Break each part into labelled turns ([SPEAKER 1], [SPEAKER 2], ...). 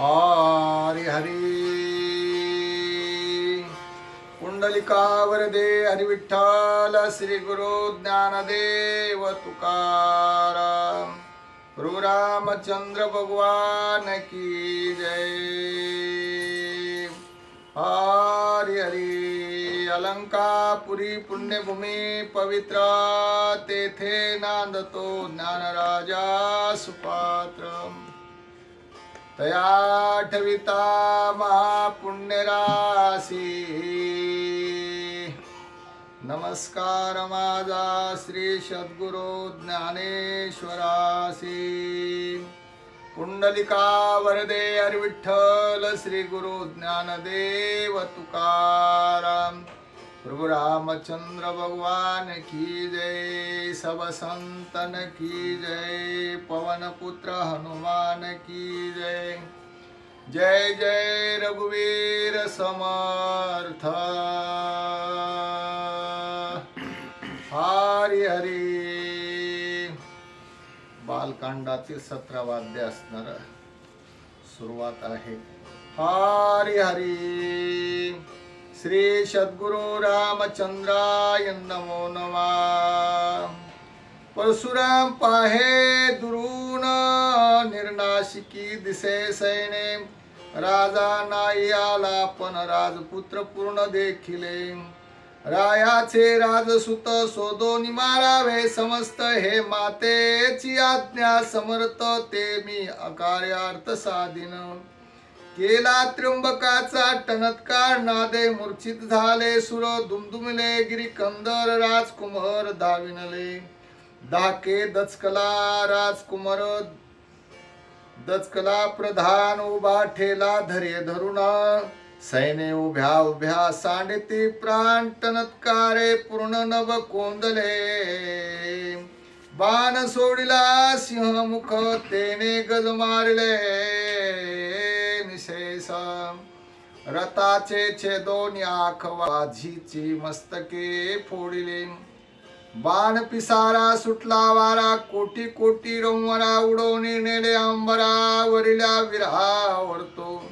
[SPEAKER 1] हरी हरी. कुंडलिकावरदे हरिविठ्ठल विठ्ठल श्री गुरु ज्ञानदेव तुकाराम. रामचंद्र भगवान की जय. हरी हरी. अलंकापुरी पुण्यभूमी पवित्र तेथे नांदतो ज्ञानराजा सुपात्र. तयाठविता महापुण्यराशी। नमस्कार माझा श्री सद्गुरु ज्ञानेश्वरासी। पुंडलिका वरदे हरविठ्ठल श्री गुरु ज्ञानदेव तुकाराम। प्रभु रामचंद्र भगवान की जय सब संतन की जय पवन पुत्र हनुमान की जय। जय जय रघुवीर समर्थ। हरी हरी। बालकांडातील सतरा असणार. सुरुवात आहे. हरी हरी। श्री सद्गुरु रामचंद्राय नमो नमा। परशुराम पाहे दुरून निर्नाशिकी दिसे सैने। राजा नाही आला पण राजपुत्र पूर्ण देखिले। रायाचे राजसुत सोदो निमारावे समस्त हे मातेची आज्ञा समर्थ ते मी अकार्यार्थ साधिन। केला त्र्यंबकाचा टनत्कार नादे मूर्छित झाले सुर दुमदुमले गिरी कंदर राजकुमार दाविनले. दाके दचकला राजकुमार दचकला प्रधान उभा ठेला धरे धरुण सैने उभ्या उभ्या सांडती प्राण टनत्कारे पूर्ण नभ कोंदले. बाण सोडिला सिंहमुख तेने गज मारले. शेष रताचे छेदोन आख वाझीची मस्तके फोडिले बाण पिसारा सुटला वारा कोटी कोटी रंवरा उडवणे नेले अंबरा वरिल्या विरावरतो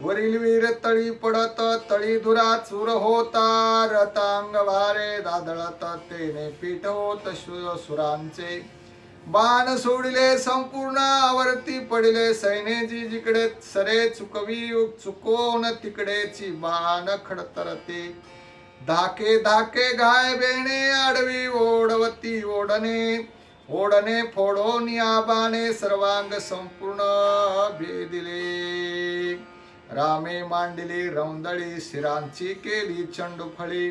[SPEAKER 1] वरील वीर तळी पडत तळी धुरा चूर होता रतांग वारे दादळत तेने पीठ होत शु- सुरांचे। बाण सोडिले संपूर्ण आवर्ती पडिले सैनेजी जिकडे सरे चुकवी चुकोन तिकडेची बाण खडतरते. धाके धाके गाय बेणे आडवी ओढवती ओढणे. ओढणे फोडोन या बाणे सर्वांग संपूर्ण भेदिले. रामे मांडली रौंदळी शिरांची केली चंडुफळी.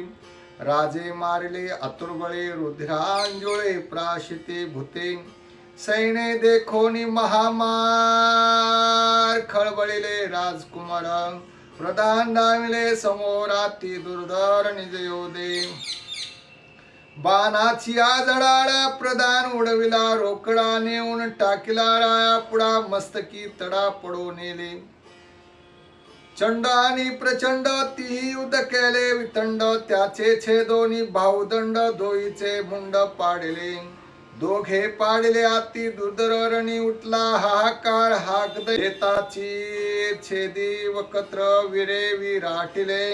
[SPEAKER 1] राजे मारले अतुर्बळे रुद्रांजुळे प्राशिते भूते सैने देखोनी महामार खळबळिले राजकुमार प्रधान डाविले समोराती दुर्धर निजयोदे. बाणाची आजडाळा प्रधान उडविला रोकडा नेऊन टाकिला राया पुढा मस्तकी तडा पडो नेले. चंड आणि प्रचंड तीही युद्ध केले. वितंड त्याचे छेदोनी भाऊदंड दोईचे मुंड पाडले. दोघे पाडले आती दुर्धरणी उठला हाहाकार. हाकद येताची छेदी वकत्र विरे विराटिले.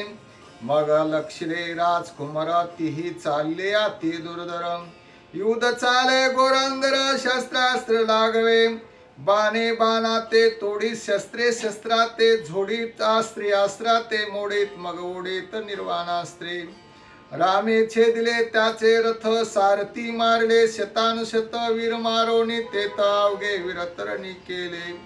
[SPEAKER 1] मग लक्षले राजकुमार तीही चालले आती दुर्धर युद्ध चाले गोरंदर शस्त्रास्त्र लागवे. बाणे बाणा ते तोडी शस्त्रे शस्त्राते झोडीत अस्त्री अस्त्राते मोडीत मग ओढीत निर्वाणास्त्रे रामे छेदले त्याचे रथ सारथी मारले शतानुशत वीर मारोनी ते तावगे विरतरणी केले.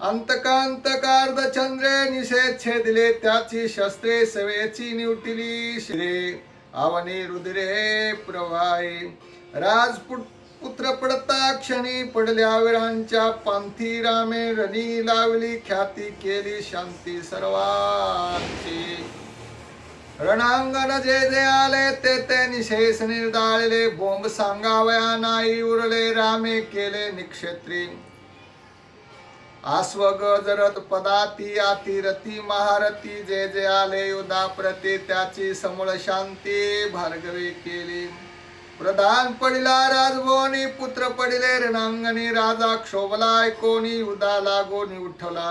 [SPEAKER 1] अंतकांतकार्ध चंद्रे निषेध छेदले त्याची शस्त्रे सवेची निवटिली श्री. आवनी रुद्रे प्रवाही. राजपुट पुत्र पडता क्षणी पडल्या वेळांच्या पांथी रामे रणी लावली ख्याती केली शांती सर्वांची. रणांगण जे जे आले ते ते निशेष निर्दाळले बोंब सांगावया नाही उरले रामे केले निक्षेत्री. आस्वग जरत पदाती आतिरती महारथी जे जे आले युदा प्रती त्याची समूळ शांती भार्गवी केली. प्रधान पडिला राजभोनी पुत्र पडिले रणांगणी राजा क्षोभला ऐकोनी युधा लागोनी उठला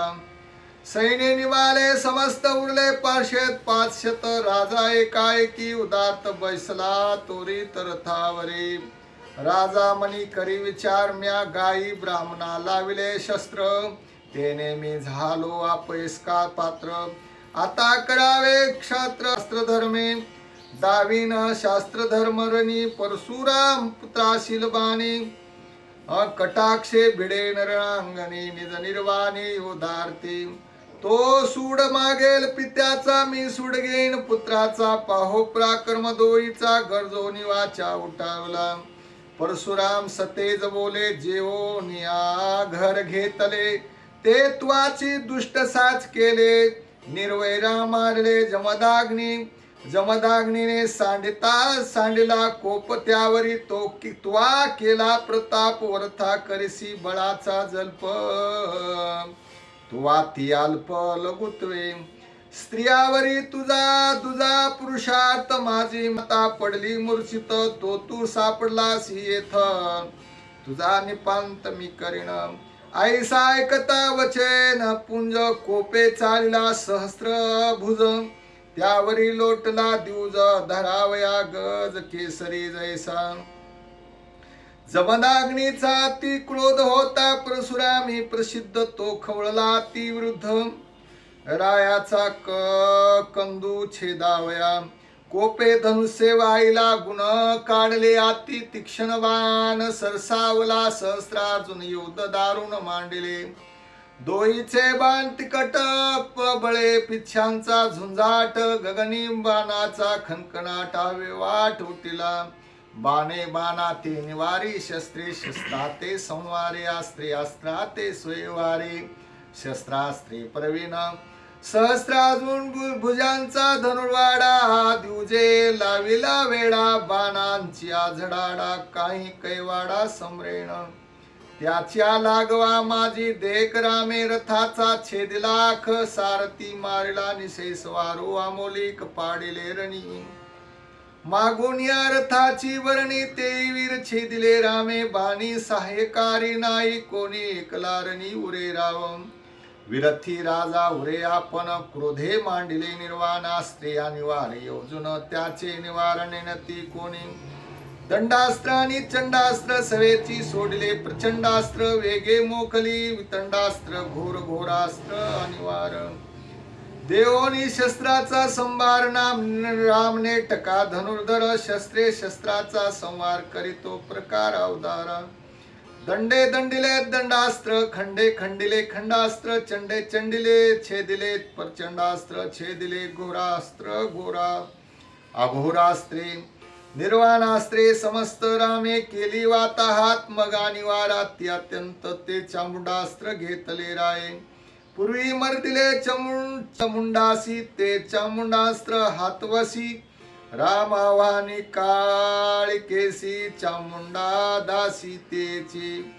[SPEAKER 1] सैन्य निवाले समस्त उरले पाचशेत पाचशत राजा एकाएकी उदात बैसला तोरी तरथावरी राजा मनी करी विचार म्या गाई ब्राह्मणा लाविले शस्त्र. तेने मी झालो अपयस्का पात्र. आता करावे क्षात्र अस्त्र दावीन शास्त्र धर्मरणी परशुराम पुत्राशील बाणी कटाक्षे भिडे नरणांगणी निज निर्वाणी उदारती. तो सूड मागेल पित्याचा मी सूड घेईन पुत्राचा. पाहो प्राकर्म दोईचा गरजो निवाचा उठावला. परशुराम सतेज बोले जेवो निया घर घेतले. ते त्वाची दुष्ट साच केले. निर्वैरा मारले जमदाग्नी. जमदाग्नीने सांडिता सांडिला कोप त्यावरी तो कित्वा केला प्रताप वरथा करसी बळाचा जल्प. तुवा ती अल्प लघुत्वे. स्त्रियावरी तुझा तुझा पुरुषार्थ माझी मता पडली मूर्छित तो तू सापडलास येथ. तुझा निपांत मी करीन. ऐसा ऐकता वचेन पुंज कोपे चालिला सहस्र भुज. त्यावरी लोटला दिवज धरावया गज केसरी जैसा. जमदाग्नीचा ती क्रोध होता परशुरामी प्रसिद्ध तो खवळला ती वृद्ध रायाचा क कंदू छेदावया. कोपे धनुष्य वाईला गुण काढले अति तीक्ष्णवान. सरसावला सहस्रार्जुन युद्ध दारुण मांडले. दोईचे बाण तिकट पबळे पिच्छांचा झुंजाट गगनी बाणाचा खनकनाट हवे वाट उठिला बाणे बाणा ते निवारी शस्त्रे शस्त्राते संवारे अस्त्रे अस्त्राते स्वयवारे शस्त्रास्त्रे प्रवीण सहस्राजून भुजांचा धनुर्वाडा दिवजे लाविला वेडा बाणांची आझडाडा काही कैवाडा समरेण. त्याच्या लागवा माझी देख रामे रथाचा छेदलाख सारथी मारला निशेष वारू अमोलिक पाडिले रणी. मागून या रथाची वर्णी ते वीर छेदिले रामे बाणी सहायकारी नाही कोणी एकला रणी उरे रावम. विरथी राजा उरे आपण क्रोधे मांडिले निर्वाणा स्त्रिया निवार योजून त्याचे निवारणे नती कोणी. दंडास्त्र आणि चंडास्त्र सवेची सोडले प्रचंडास्त्र वेगे मोकली वितंडास्त्र घोर घोरास्त्र अनिवार. देवोनी शस्त्राचा संभार नाम रामने टका धनुर्धर शस्त्रे शस्त्राचा संवार करीतो प्रकार अवतारा. दंडे दंडिले दंडास्त्र खंडे खंडिले खंडास्त्र चंडे चंडिले छेदिले प्रचंडास्त्र छेदिले घोरास्त्र घोरा. अघोरास्त्रे निर्वाणास्त्रे समस्त रामे केली वाताहात मगा निवाराती अत्यंत ते चामुंडास्त्र घेतले राये. पूर्वी मर्दिले चमुंड चमुंडासी ते चामुंडास्त्र हातवसी. राम आव्हानी काळिकेसी चामुंडा दासी तेची.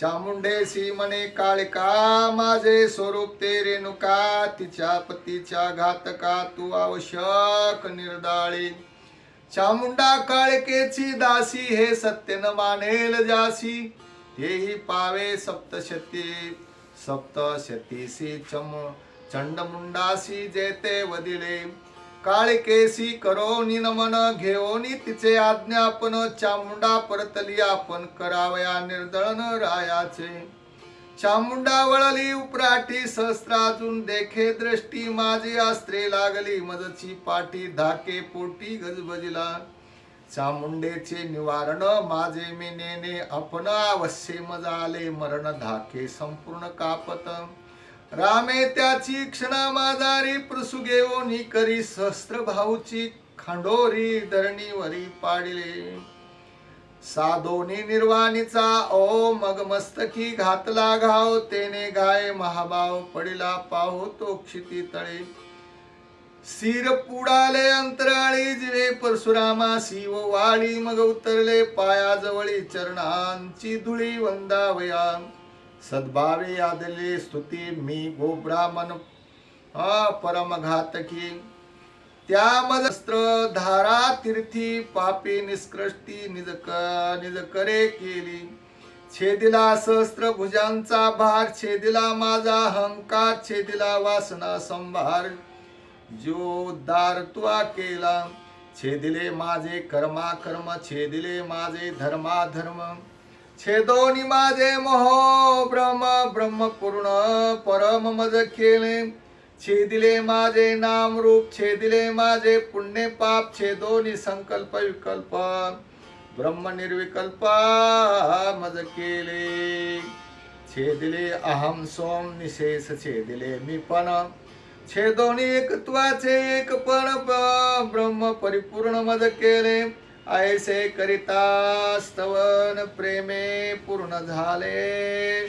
[SPEAKER 1] चामुंडेसी मने काळिका माझे स्वरूप ते रेणुका तिच्या पतीच्या घातका तू आवश्यक निर्दाळी. चामुंडा काळकेची दासी हे सत्य न मानेल जासी. हेही पावे सप्तशती सप्तशतीसी चम. चंडमुंडासी जेते वदिले. काळकेसी करोनी नमन घेऊनी तिचे आज्ञापन. चामुंडा परतली आपण करावया निर्दळन रायाचे. चामुंडा वळली उपराठी सहस्राजून देखे दृष्टी माझी अस्त्रे लागली. मजची पाठी धाके पोटी गजबजिला. चामुंडेचे निवारण माझे मी नेने आपण अवश्य मजाले मरण धाके संपूर्ण कापत. रामे त्याची क्षणा माजारी प्रसुगेवोनी करी सहस्त्र भाऊची खांडोरी धरणीवरी पाडिले. साधोनी निर्वाणीचा ओ मग मस्तकी घातला घाव तेने गाय महाभाव पडिला पाहो तो क्षिती तळे. सिर पुडाले अंतराळी जिवे परशुरामा शिव वाळी मग उतरले पायाजवळी चरणांची धुळी वंदावया. सद्भावे आदले स्तुती मी गो परमघातकी. परम त्या धारा तीर्थी पापी निष्कृष्टी निज निज करे केली. छेदिला सहस्त्र भुजांचा भार छेदिला माझा अहंकार छेदिला वासना संभार. जो दार तुआ केला छेदिले माझे कर्मा कर्म छेदिले माझे धर्मा धर्म छेदोनी माझे मोह ब्रह्म ब्रह्म पूर्ण परम मज केले. छेदिले माझे नाम रूप छेदिले माझे पुण्य पाप छेदोनी संकल्प विकल्प ब्रह्म निर्विकल्प मज केले. छेदिले अहम सोम निशेष छेदिले मी पण. छेदोनी एकत्वाचे एक पण ब्रह्म परिपूर्ण मज केले. ऐसे करिता स्तवन प्रेमे पूर्ण झाले.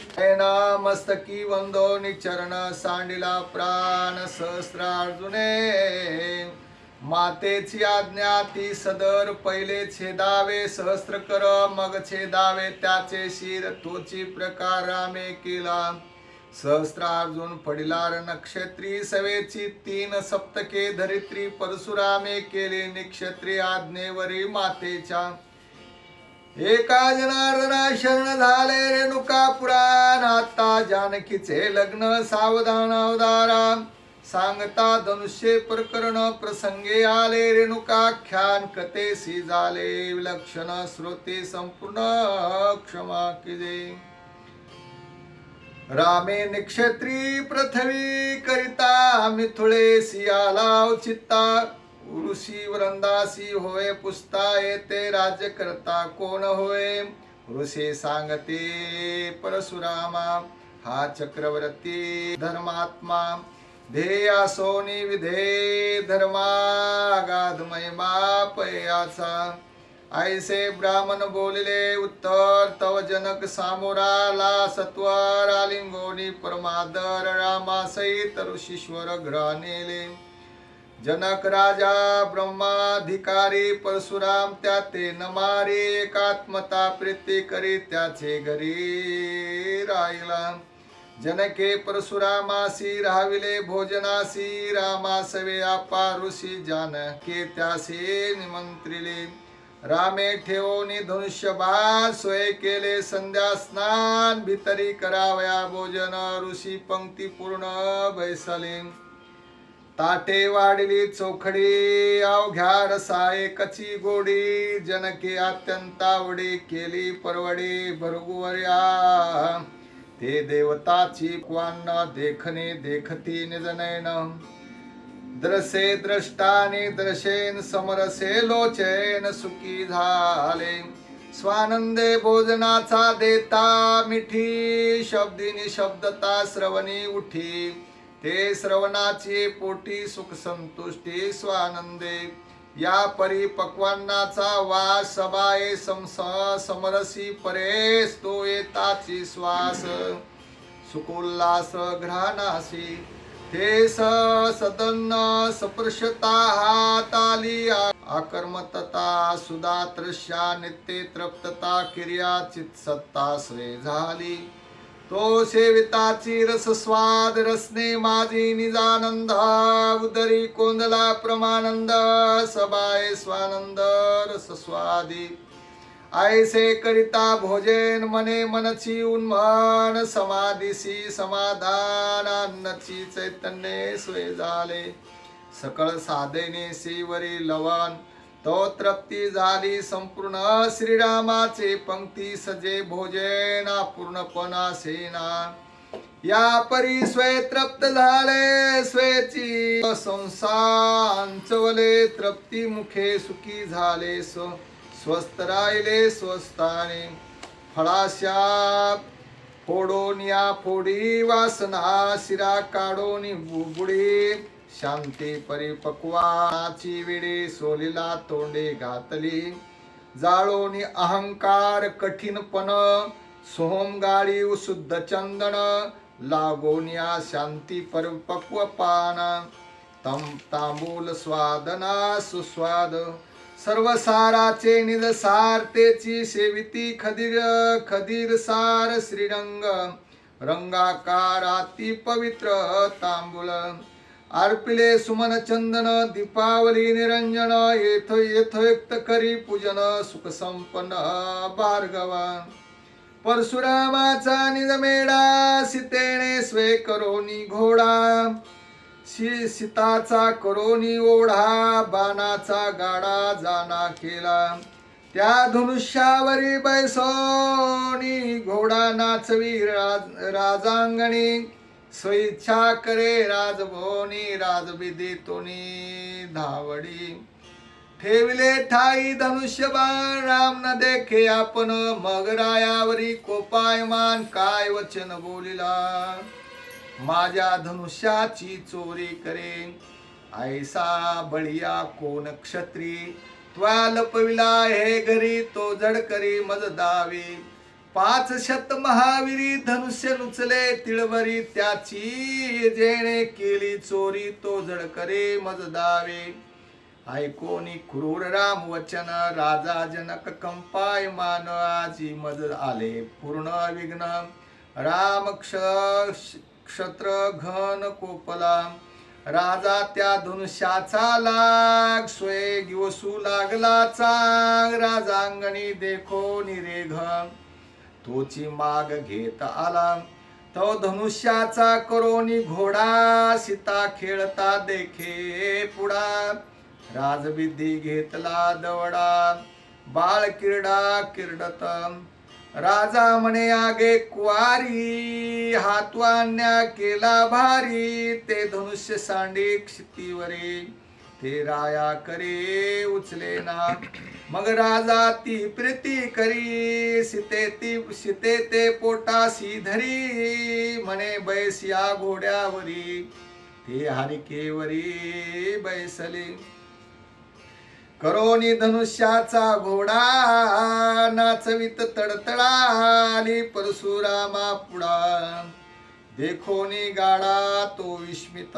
[SPEAKER 1] मस्तकी वंदोनी चरण सांडिला प्राण सहस्रार्जुने. मातेची आज्ञा ती सदर पहिले छेदावे सहस्त्र कर मग छेदावे त्याचे शिर तोची प्रकार रामे केला. सहस्रार्जुन पडिलार नक्षत्री सवेची तीन सप्तके धरित्री परशुरामे केले निक्षत्री आज्ञेवरी मातेच्या. एका जनार्दना शरण झाले रेणुका पुराण आता जानकीचे लग्न सावधान अवधारा. सांगता धनुष्य प्रकरण प्रसंगे आले रेणुकाख्यान कथेसी झाले विलक्षण श्रोते संपूर्ण क्षमा किजे. रामे निक्षत्री पृथ्वी करिता मिथुळे सियाला चित्ता ऋषी वृंदासी होय पुसता येते राज्य करता कोण होय? ऋषी सांगते परशुरामा हा चक्रवर्ती धर्मात्मा ध्येया सोनी विधे धर्मागाध महिमा पयाचा ऐसे ब्राह्मण बोलिले उत्तर तव जनक सामोराला सत्वर आलिंगोनी परमादर रामासहित ऋषीश्वर ग्रहणेले जनक राजा ब्रह्माधिकारी परशुराम त्या ते नमारे एकात्मता प्रीती करी त्याचे घरी राहिला. जनके परशुरामासी राहाविले भोजनासी रामासवे आपा ऋषी जानके त्यासी निमंत्रिले. रामे ठेवोनी धनुष्यबाण सोय केले संध्या स्नान भितरी करावया भोजन ऋषी पंक्ती पूर्ण बैसले. ताटे वाढली चोखडी अवघ्या रसाय कची गोडी जनके अत्यंत आवडी केली परवडी भरगुवर्या ते देवताची क्वान्न देखणे देखती निजनयन. द्रसे द्रष्टाने द्रशेन समरसे लोचेन सुखी झाले. स्वानंदे भोजनाचा देता मिठी शब्दिनी शब्दता श्रवणी उठी. ते श्रवणाची पोटी सुख संतुष्टी स्वानंदे. या परिपक्वांनाचा वास सबाये समस समरसी परेस तो येताची श्वास सुकोल्लास घ्राणासी ते स सदन्न सपृशता हाताली आकर्मतता सुदात्रश्या नित्ये तृप्तता क्रिया चित्सत्ता श्रेय झाली. तो सेविताची रस स्वाद रसने माझी निजानंद उदरी कोंदला प्रमानंद सबाय स्वानंद रस स्वादी. ऐसे करिता भोजन मने मनची उन्मान समाधीसी समाधान अन्नची चैतन्य सोय झाले सकळ साधने शिवरी लवन तो तृप्ती झाली संपूर्ण। श्रीरामाचे पंक्ती सजे भोजन पूर्णपणा सेना। या परी स्वे तृप्त झाले स्वेची संसांचवले तृप्ती मुखे सुखी झाले स्व स्वस्थ राहिले स्वस्थाने फळाशा. फोडोन या फोडी वासना शिरा काढोनी बुबुडी शांती परिपक्वाची विडी सोलीला तोंडे घातली. जाळोनी अहंकार कठीणपण सोहम गाळी शुद्ध चंदन लागोनिया शांती परिपक्व पान. तम तांबूल स्वादना सुस्वाद. सर्व साराचे निज सारतेची सेविती खदीर खदीर सार श्रीरंग रंगाकाराती पवित्र तांबूल. अर्पिले सुमन चंदन दीपावली निरंजन येथ येथयुक्त करी पूजन सुख संपन्न भार्गव. परशुरामाचा निजमेडा सीतेने स्वे करोनी घोडा सी सीताचा करोनी ओढा बाणाचा गाडा जाना केला. त्या धनुष्यावरी बैसोनी घोडा नाचवी राज राजांगणी. स्वेच्छा करे राजभोनी राजविधी तोनी धावडी. ठेवले ठाई धनुष्यबाण राम न देखे आपण मग रायावरी कोपायमान काय वचन बोलिला? माझ्या धनुष्याची चोरी करेन. ऐसा बळिया कोण क्षत्री? त्वा लपविला हे घरी तो जड करी मज दावी. पाच शत महावीरी धनुष्य नुचले तिळवरी त्याची जेणे केली चोरी तो जड करे मज दावे. ऐकोनी क्रूर राम वचन राजा जनक कंपाय मान आजी मज आले पूर्ण विघ्न. राम क्ष नक्षत्र घन कोपला राजा त्या धनुष्याचा लाग स्वय गिवसू लागला चांग राजांगणी देखो निरेघ. तोची माग घेत आला तो धनुष्याचा करोनी घोडा सीता खेळता देखे पुढा. राजविधी घेतला दवडा. बाळ किरडा किरडत राजा म्हणे आगे क्वारी हातवान्या केला भारी ते धनुष्य सांडी क्षितीवरी ते राया करे उचले ना मग राजा ती प्रीती करी सीते ती सीते ते पोटासी धरी म्हणे बैस या घोड्यावरी ते हरिकेवरी बैसले. करोनी धनुष्याचा घोडा नाचवित तडतडाली परशुरामा पुढा. देखोनी गाडा तो विस्मित.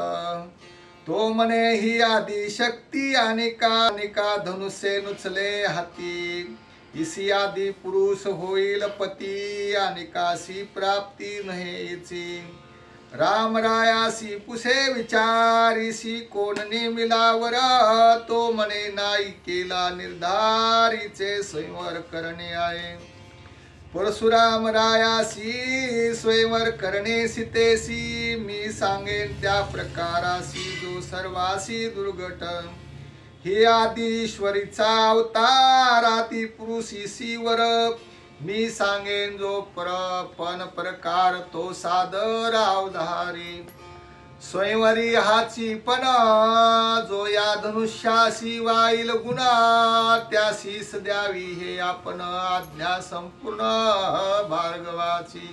[SPEAKER 1] तो म्हणे ही आदी शक्ती आणि का निका धनुष्य नुचले हाती. इसी आदी पुरुष होईल पती आणि काशी प्राप्ती नहेची. राम रायासी पुसे विचारीसी कोण मिलावर तो म्हणे नाही केला निर्धारीचे स्वयंवर करणे आहे. परशुराम रायासी स्वयंवर करणे सीतेसी मी सांगेन त्या प्रकारासी जो सर्वासी दुर्घट हे आदिश्वरीचा अवतार आदी पुरुषी वर मी सांगेन जो परपन प्रकार तो सादर अवधारी स्वयंवरी हाची पण जो या धनुष्याशी वाईल गुणा त्याशीस द्यावी हे आपण आज्ञा संपूर्ण भार्गवाची.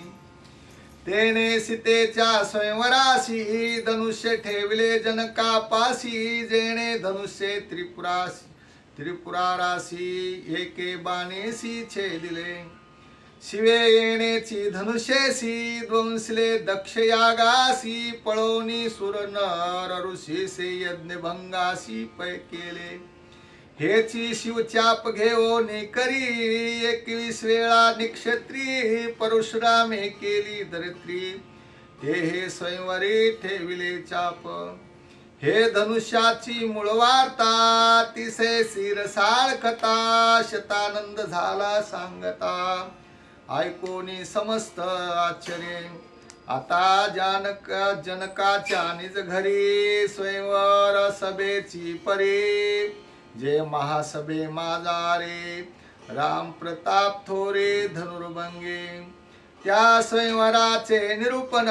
[SPEAKER 1] तेने सीतेच्या स्वयंवराशी धनुष्य ठेवले जनकापाशी जेणे धनुष्य त्रिपुराशी. त्रिपुरारासी एके बाणेसी छेदिले. शिवे येणेची धनुषेशी ध्वंसले दक्ष यागासी पळवणी सुर नर ऋषीसे यज्ञ भंगासी पै केले. हेची शिवचाप घेओ करी एकवीस वेळा निक्षत्री परशुरामे केली धरित्री. ते हे स्वयंवरी ठेविले चाप. हे धनुष्याची मूळवार्ता तिसे शिरसाळ शतानंद झाला सांगता. ऐकोनी समस्त आश्चर्य. आता जानक जनकाच्या निज घरी स्वयंवर सभेची परी. जे महासभे माझारे राम प्रताप थोरे धनुर्भंगे. त्या स्वयंवराचे निरूपण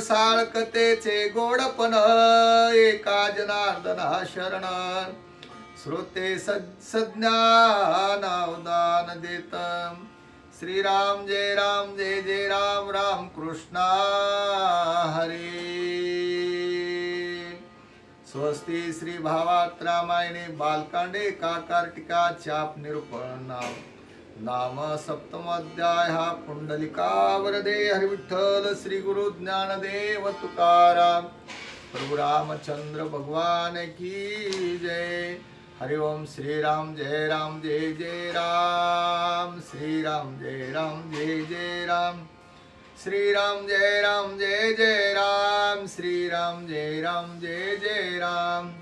[SPEAKER 1] साळकतेचे गोडपण एका जनार्दन शरण. श्रोते सज्ञानावदान देत. श्रीराम जय राम जय जय राम राम कृष्णा हरे. स्वस्ती श्री भावात रामायणे बालकांडे काकार टीका चाप निरूपण नाव. नाम सप्तमाध्याय हा पुंडलिका वरदे हरिविठ्ठल श्री गुरु ज्ञानदेव तुकाराम। प्रभु रामचंद्र भगवान की जय। हरि ओम श्री राम जय राम जय जय राम। श्री राम जय राम जय जय राम। श्री राम जय राम जय जय राम। श्री राम जय राम जय जय राम।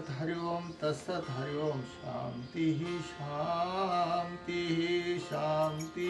[SPEAKER 1] तत्सत हरि ओम तत्सत हरि ओम शांती शांती शांती।